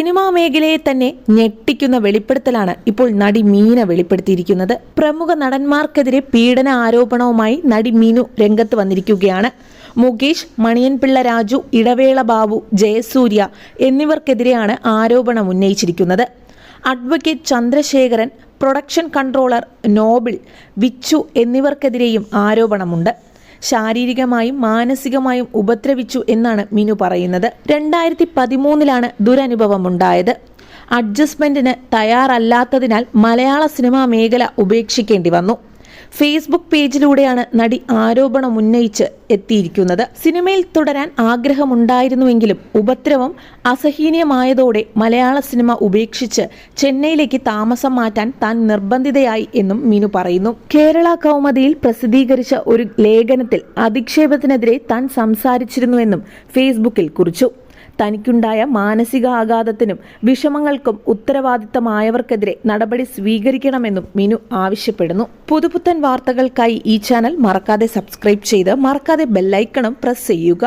Cinema മേഖലയെ തന്നെ ഞെട്ടിക്കുന്ന വെളിപ്പെടുത്തലാണ് ഇപ്പോൾ നടി മീന വെളിപ്പെടുത്തിയിരിക്കുന്നത്. പ്രമുഖ നടന്മാർക്കെതിരെ പീഡന ആരോപണവുമായി നടി മീനു രംഗത്ത് വന്നിരിക്കുകയാണ്. മുകേഷ് മണിയൻപിള്ള രാജു ഇടവേള ബാബു ജയസൂര്യ എന്നിവർക്കെതിരെയാണ് ആരോപണം ഉന്നയിച്ചിരിക്കുന്നത്. Advocate Chandrasekharan production controller Noble Vichu എന്നിവർക്കെതിരെയും ആരോപണമുണ്ട്. ശാരീരികമായും മാനസികമായും ഉപദ്രവിച്ചു എന്നാണ് മിനു പറയുന്നത്. രണ്ടായിരത്തി പതിമൂന്നിലാണ് ദുരനുഭവം ഉണ്ടായത് അഡ്ജസ്റ്റ്മെന്റിന് തയ്യാറല്ലാത്തതിനാൽ മലയാള സിനിമാ മേഖല ഉപേക്ഷിക്കേണ്ടി വന്നു. ഫേസ്ബുക്ക് പേജിലൂടെയാണ് നടി ആരോപണം ഉന്നയിച്ച് എത്തിയിരിക്കുന്നത്. സിനിമയിൽ തുടരാൻ ആഗ്രഹമുണ്ടായിരുന്നുവെങ്കിലും ഉപദ്രവം അസഹനീയമായതോടെ മലയാള സിനിമ ഉപേക്ഷിച്ച് ചെന്നൈയിലേക്ക് താമസം മാറ്റാൻ താൻ നിർബന്ധിതയായി എന്നും മീനു പറയുന്നു. കേരള കൗമുദിയിൽ പ്രസിദ്ധീകരിച്ച ഒരു ലേഖനത്തിൽ അധിക്ഷേപത്തിനെതിരെ താൻ സംസാരിച്ചിരുന്നുവെന്നും ഫേസ്ബുക്കിൽ കുറിച്ചു. തനിക്കുണ്ടായ മാനസികാഘാതത്തിനും വിഷമങ്ങൾക്കും ഉത്തരവാദിത്തമായവർക്കെതിരെ നടപടി സ്വീകരിക്കണമെന്നും മിനു ആവശ്യപ്പെടുന്നു. പുതുപുത്തൻ വാർത്തകൾക്കായി ഈ ചാനൽ മറക്കാതെ സബ്സ്ക്രൈബ് ചെയ്ത് മറക്കാതെ ബെല്ലൈക്കണും പ്രസ് ചെയ്യുക.